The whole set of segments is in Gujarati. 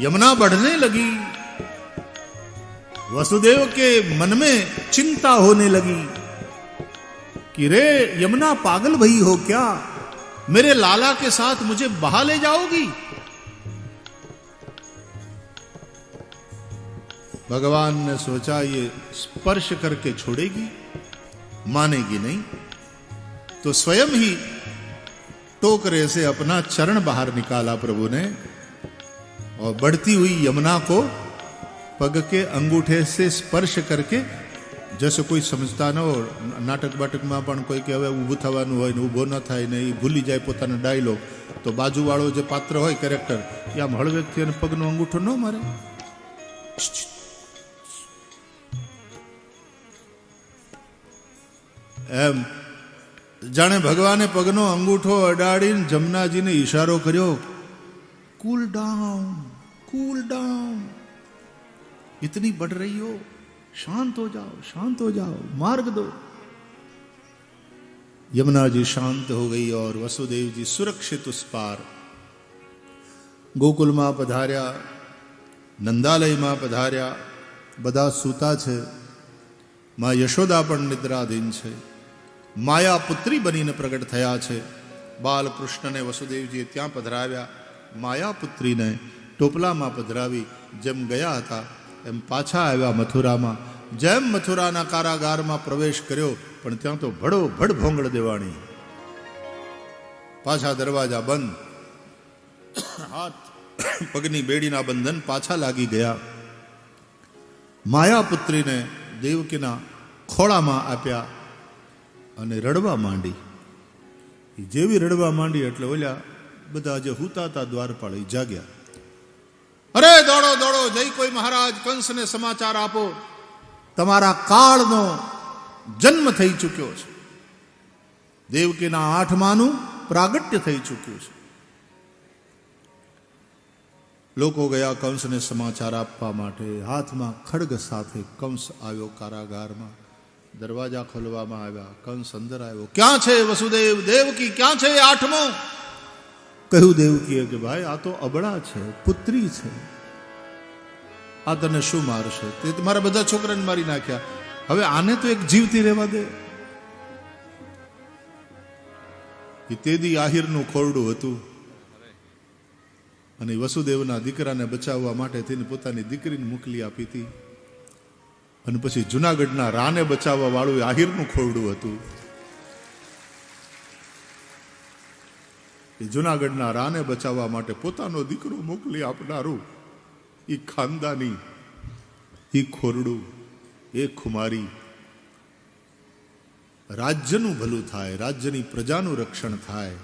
यमुना बढ़ने लगी। वसुदेव के मन में चिंता होने लगी कि रे, यमुना पागल भई हो क्या? मेरे लाला के साथ मुझे बहा ले जाओगी? भगवान ने सोचा ये स्पर्श करके छोड़ेगी, मानेगी नहीं। तो स्वयं ही टोकरे से अपना चरण बाहर निकाला प्रभु ने। और बढ़ती हुई यमुना को पग के अंगूठे से स्पर्श करके जैसे કોઈ સમજતા ન હોય નાટક બાટકમાં પણ કોઈ કે હવે ઊભું થવાનું હોય ને ઊભો ન થાય ને એ ભૂલી જાય પોતાનો ડાયલોગ તો બાજુવાળો જે પાત્ર હોય કેરેક્ટર એ આમ હળવેકથી અને પગનો અંગૂઠો ન મારે એમ જાણે ભગવાને પગનો અંગૂઠો અડાડીને જમનાજીને ઈશારો કર્યો कूल डाउन कूल डाउन इतनी बढ़ रही हो शांत हो जाओ शांत हो जाओ मार्ग दो यमुना जी शांत हो गई और वसुदेव जी सुरक्षित उस पार ગોકુલમાં પધાર્યા નંદાલયમાં પધાર્યા બધા સૂતા છે માં યશોદા પણ નિદ્રાધીન છે માયા પુત્રી બનીને પ્રગટ થયા છે બાલકૃષ્ણને વસુદેવજીએ ત્યાં પધરાવ્યા માયાપુત્રીને ટોપલામાં પધરાવી જેમ ગયા હતા, એમ પાછા આવ્યા મથુરામાં. જેમ મથુરાના કારાગારમાં પ્રવેશ કર્યો, પણ ત્યાં તો ભડો ભડ ભોંગળ દેવાણી. પાછા દરવાજા બંધ. હાથ પગની બેડીના બંધન પાછા લાગી ગયા. માયાપુત્રીને દેવકીના ખોળામાં આપ્યા અને રડવા માંડી. જેવી રડવા માંડી એટલે ઓલ્યા બધા જે હુતાતા દ્વારપાળી જાગ્યા. અરે દોડો દોડો, જય કોઈ મહારાજ, કંસને સમાચાર આપો. તમારા કાળનો જન્મ થઈ ચૂક્યો છે. દેવકીના આઠમાનું પ્રાગટ્ય થઈ ચૂક્યું છે. લોકો ગયા કંસને સમાચાર આપવા માટે. હાથમાં ખડગ સાથે કંસ આવ્યો કારાગારમાં. દરવાજા ખોલવામાં આવ્યા. કંસ અંદર આવ્યો. ક્યાં છે વસુદેવ? દેવકી, ક્યાં છે આઠમો? કહ્યું દેવકીએ કે ભાઈ, આ તો અબળા છે, પુત્રી છે. આ તને શું મારશે? તે મારા બધા છોકરાને મારી નાખ્યા. હવે આને તો એક જીવતી રહેવા દે. તેદી આહિરનું ખોરડું હતું. અને વસુદેવના દીકરાને બચાવવા માટે તેને પોતાની દીકરીને મોકલી આપી હતી. અને પછી જુનાગઢના રાને બચાવવા વાળું આહિરનું ખોરડું હતું. એ જુનાગઢના રાને બચાવવા માટે પોતાનો દીકરો મોકલી આપનારું એ ખાનદાની એ ખોરડું, એ ખુમારી. રાજ્યનું ભલું થાય, રાજ્યની પ્રજાનું રક્ષણ થાય.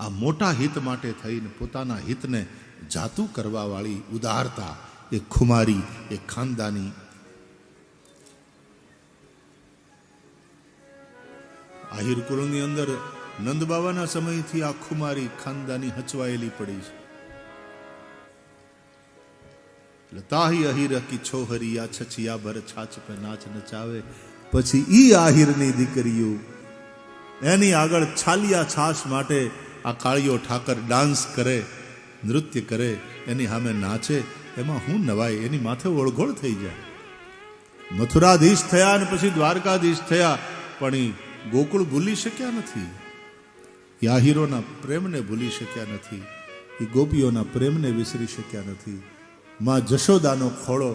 આ મોટા હિત માટે થઈને પોતાના હિતને જાતું કરવા વાળી ઉદારતા, એ ખુમારી, એ ખાનદાની. આહિર કુળની અંદર નંદ બાબાના સમયથી આ ખુમારી ખાનદાની હચવાયેલી પડી છે. લતાહી અહીર કી છોહરી આ છછિયા ભર છાછ પે નાચ નચાવે. પછી ઈ આહિરની દીકરીઓ એની આગળ છાલિયા છાશ માટે આ કાળીઓ ઠાકર ડાન્સ કરે, નૃત્ય કરે, એની સામે નાચે. એમાં હું નવાય, એની માથે ઓળઘોળ થઈ જાય. મથુરાધીશ થયા અને પછી દ્વારકાધીશ થયા, પણ ગોકુળ ભૂલી શક્યા નથી. એ આહિરોના પ્રેમને ભૂલી શક્યા નથી એ ગોપીઓના પ્રેમને વિસરી શક્યા નથી. માં જશોદાનો ખોળો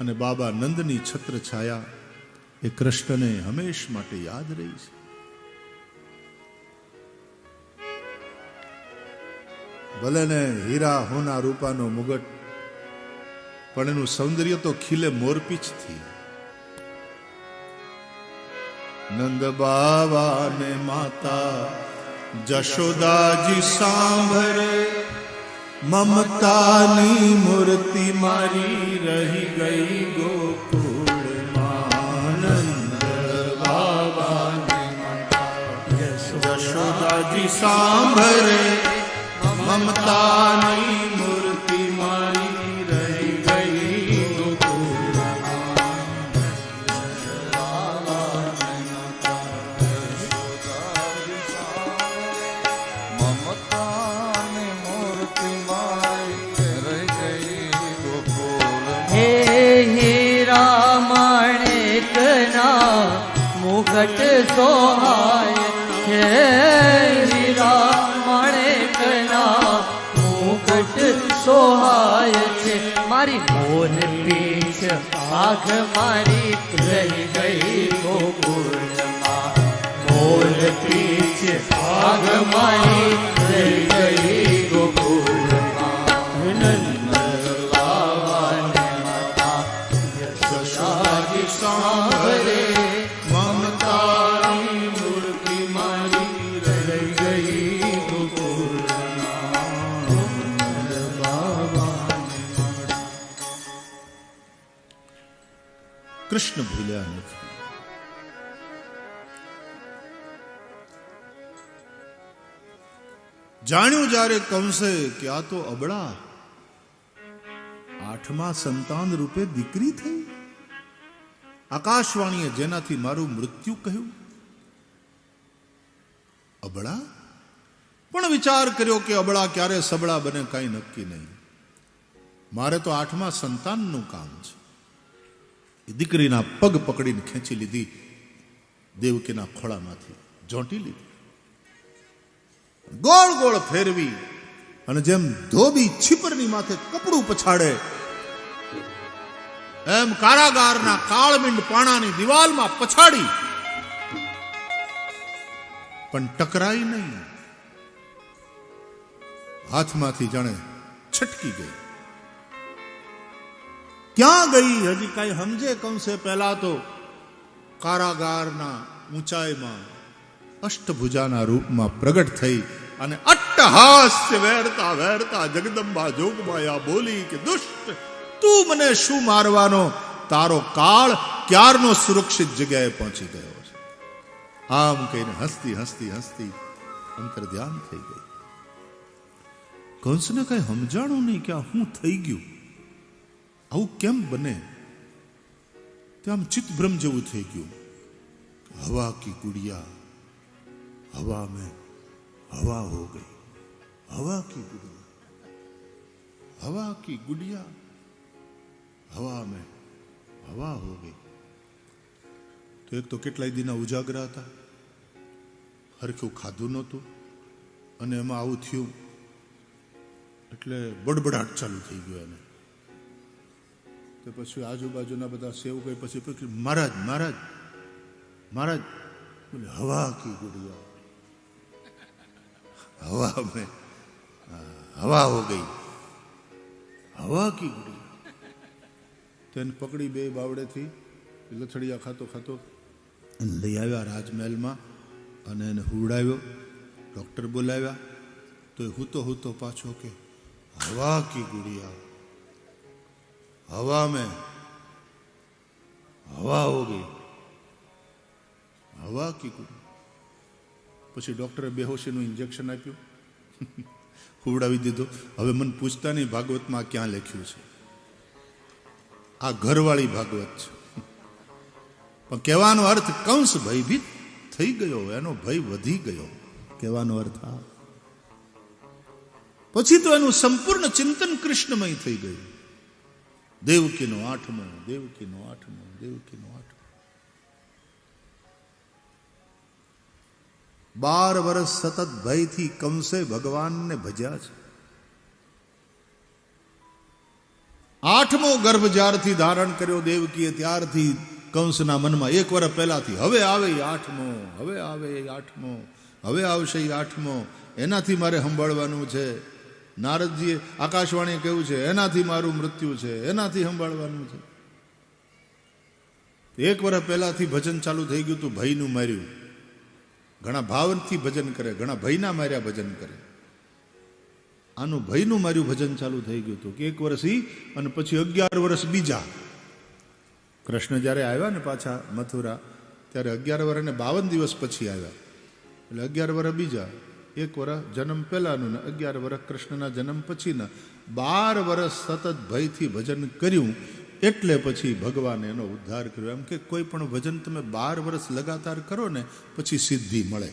અને બાબા નંદની છત્ર છાયા એ કૃષ્ણને હંમેશ માટે યાદ રહી છે. ભલે ને હીરા હોના રૂપાનો મુગટ, પણ એનું સૌંદર્ય તો ખીલે મોરપીચથી નંદ બાવા ને માતા જશોદાજી સાંભળે મમતાની મૂર્તિ મારી રહી ગઈ ગોકુળ નંદ બાબા ને માતા જશોદાજી સાંભળે મમતાની મુકટ સોહાય હે હીરા માણેકના મુકટ સોહાય છે, મારી મોન પીઠ આંખ મારી રહી ગઈ ગોકુળમાં મોન પીઠ આંખ મારી રહી ગઈ ગોકુળમાં નંદ કૃષ્ણ ભૂલ્યા નથી જાણ્યું જ્યારે કંસે કે આ તો અબળા. આઠમા સંતાન રૂપે દીકરી થઈ. આકાશવાણીએ જેનાથી મારું મૃત્યુ કહ્યું. અબળા? પણ વિચાર કર્યો કે અબળા ક્યારે સબળા બને કાંઈ નક્કી નહીં. મારે તો આઠમા સંતાનનું કામ છે. દીકરીના પગ પકડીને ખેંચી લીધી. દેવકીના ખોળામાંથી જોંટી લીધી. ગોળ ગોળ ફેરવી અને જેમ ધોબી છીપરની માથે કપડું પછાડે, એમ કારાગારના કાળમીંડ પાણાની દિવાલમાં પછાડી. પણ ટકરાઈ નહીં. હાથમાંથી જાણે છટકી ગઈ. ક્યાં ગઈ? હજી કઈ સમજે કંસે પહેલા તો કારાગારના ઊંચાઈમાં અષ્ટભુજાના રૂપમાં પ્રગટ થઈ અને અટ્ટહાસ્ય વેરતા વેરતા જગદંબા જોગમાયા બોલી કે, દુષ્ટ, તું મને શું મારવાનો? તારો કાળ ક્યારનો સુરક્ષિત જગ્યાએ પહોંચી ગયો છે? આમ કહીને હસતી હસતી હસતી અંતર ધ્યાન થઈ ગઈ. કંસને કઈ સમજાણું નહીં કે હું થઈ ગયું. આવું કેમ બને? તે આમ ચિત્તભ્રમ જેવું થઈ ગયું. હવા કી ગુડિયા, હવા મેં, હવા હો ગઈ. હવા કી ગુડિયા, હવા કી ગુડિયા, હવા મેં, હવા હો ગઈ. તો એક તો કેટલાય દિના ઉજાગરા હતા. હરખ્યું ખાધું નહોતું અને એમાં આવું થયું. એટલે બડબડાટ ચાલુ થઈ ગયો એને. તો પછી આજુબાજુના બધા સેવકો પછી પૂછ્યું, મહારાજ મહારાજ મહારાજ, બોલે, હવા કી ગુડિયા? હવા મેં હવા હો ગઈ. હવા કી ગુડિયા? તેને પકડી બે બાવડેથી લથડિયા ખાતો ખાતો એને લઈ આવ્યા રાજમહેલમાં અને એને હુવડાવ્યો, ડૉક્ટર બોલાવ્યા. તો એ હૂતો હૂતો પાછો કે, હવા કી ગુડિયા? હવા મેં. હવા હો ગઈ. હવા કી પછી ડૉક્ટરે બેહોશીનું ઇન્જેક્શન આપ્યું. હુવડાવી દીધું. હવે મને પૂછતા નહીં ભાગવતમાં ક્યાં લખ્યું છે? આ ઘરવાળી ભાગવત છે. પણ કહેવાનો અર્થ કંસ ભયભીત થઈ ગયો એનો ભય વધી ગયો કહેવાનો અર્થ આ. પછી તો એનું સંપૂર્ણ ચિંતન કૃષ્ણમય થઈ ગયું. દેવકીનો આઠમો દેવકીનો આઠમો દેવકીનો આઠમો. બાર વર્ષ સતત ભયથી કંસે ભગવાનને ભજ્યા છે. આઠમો ગર્ભ જ્યારથી ધારણ કર્યો દેવકીએ ત્યારથી કંસના મનમાં એક વર્ષ પહેલાથી, હવે આવે આઠમો, હવે આવે આઠમો, હવે આવશે આઠમો, એનાથી મારે સંભાળવાનું છે. નારદજીએ આકાશવાણીએ કહ્યું છે, એનાથી મારું મૃત્યુ છે, એનાથી સંભાળવાનું છે. એક વર્ષ પહેલાથી ભજન ચાલુ થઈ ગયું તું ભયનું માર્યું. ઘણા ભાવથી ભજન કરે, ઘણા ભયના માર્યા ભજન કરે. આનું ભયનું માર્યું ભજન ચાલુ થઈ ગયું હતું, કે એક વર્ષ ઈ અને પછી અગિયાર વર્ષ બીજા. કૃષ્ણ જ્યારે આવ્યા ને પાછા મથુરા, ત્યારે અગિયાર વર્ષ અને બાવન દિવસ પછી આવ્યા. એટલે અગિયાર વર્ષ બીજા. એક વર્ષ જન્મ પહેલાનું ને અગિયાર વર્ષ કૃષ્ણના જન્મ પછીના બાર વર્ષ સતત ભયથી ભજન કર્યું. એટલે પછી ભગવાને એનો ઉદ્ધાર કર્યો. એમ કે કોઈ પણ ભજન તમે બાર વર્ષ લગાતાર કરો ને પછી સિદ્ધિ મળે.